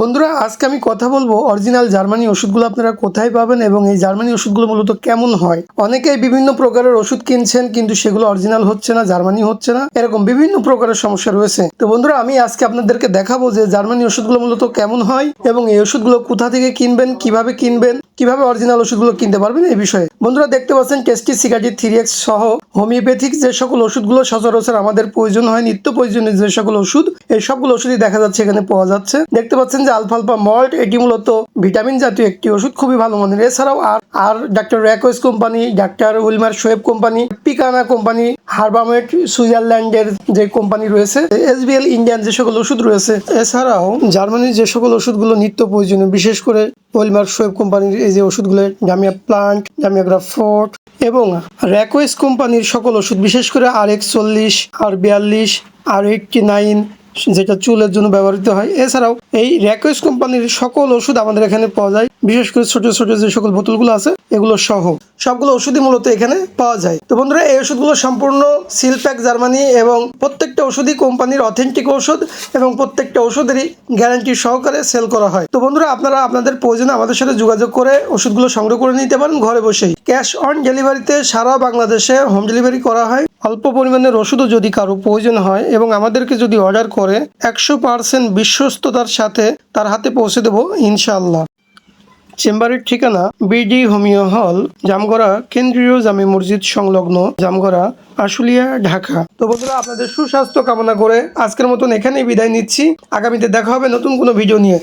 বন্ধুরা, আজকে আমি কথা বলব অরিজিনাল জার্মানি ওষুধগুলো আপনারা কোথায় পাবেন এবং এই জার্মানি ওষুধগুলো মূলত কেমন হয়। অনেকেই বিভিন্ন প্রকারের ওষুধ কিনছেন, কিন্তু সেগুলো অরিজিনাল হচ্ছে না, জার্মানি হচ্ছে না। এরকম বিভিন্ন প্রকারের সমস্যা রয়েছে। তো বন্ধুরা, আমি আজকে আপনাদেরকে দেখাবো যে জার্মানি ওষুধগুলো মূলত কেমন হয় এবং এই ওষুধগুলো কোথা থেকে কিনবেন, কীভাবে কিনবেন, কীভাবে অরিজিনাল ওষুধগুলো কিনতে পারবেন এই বিষয়ে। বন্ধুরা, দেখতে পাচ্ছেন টেস্টি সিগাটি থ্রি এক্স সহ হোমিওপ্যাথিক যে সকল ওষুধগুলো সচরাচর আমাদের প্রয়োজন হয়, নিত্য প্রয়োজনীয় যে সকল ওষুধ, এই সবগুলো ওষুধই দেখা যাচ্ছে এখানে পাওয়া যাচ্ছে। দেখতে পাচ্ছেন যে আলফালফা মল্ট, এটি মূলত ভিটামিন জাতীয় একটি ওষুধ, খুবই ভালো মানের। এছাড়াও আর আর doctor Reckeweg company, doctor Willmar Schwabe company, পিকানা company, হার্বামেট, সুইজারল্যান্ডের যে কোম্পানি রয়েছে এস এসবিএল ইন্ডিয়ান যে সকল ওষুধ রয়েছে। এছাড়াও জার্মানির যে সকল ওষুধগুলো নিত্য প্রয়োজনীয়, বিশেষ করে ওয়েলমার শোয়েব কোম্পানির এই যে ওষুধগুলো, জামিয়া প্লান্ট, জামিয়া গ্রাফোর্ট এবং র্যাকোয়েস কোম্পানির সকল ওষুধ, বিশেষ করে আর চল্লিশ আর বিয়াল্লিশ, আর এইটটি নাইন যেটা চুলের জন্য ব্যবহৃত হয়। এছাড়াও এই র্যাকোয়েস কোম্পানির সকল ওষুধ আমাদের এখানে পাওয়া যায়। বিশেষ করে ছোট ছোট যে সকল বোতলগুলো আছে, এগুলো সহ। সবগুলো ওষুধই মূলত এখানে পাওয়া যায়। তো বন্ধুরা, এই ওষুধগুলো সম্পূর্ণ সিল প্যাক জার্মানি এবং প্রত্যেকটা ওষুধই কোম্পানির অথেন্টিক ওষুধ এবং প্রত্যেকটা ওষুধেরই গ্যারান্টি সহকারে সেল করা হয়। তো বন্ধুরা, আপনারা আপনাদের প্রয়োজনে আমাদের সাথে যোগাযোগ করে ওষুধগুলো সংগ্রহ করে নিতে পারেন ঘরে বসেই। ক্যাশ অন ডেলিভারিতে সারা বাংলাদেশে হোম ডেলিভারি করা হয়। অল্প পরিমাণের ওষুধও যদি কারও প্রয়োজন হয় এবং আমাদেরকে যদি অর্ডার করে, একশো পার্সেন্ট বিশ্বস্ততার সাথে তার হাতে পৌঁছে দেবো ইনশাআল্লাহ। চেম্বারের ঠিকানা বিডি হোমিও হল, জামগড়া, কেন্দ্রীয় জামে মসজিদ সংলগ্ন জামগড়া, আশুলিয়া, ঢাকা। তো বন্ধুরা, আপনাদের সুস্বাস্থ্য কামনা করে আজকের মতন এখানেই বিদায় নিচ্ছি। আগামীতে দেখা হবে নতুন কোনো ভিডিও নিয়ে।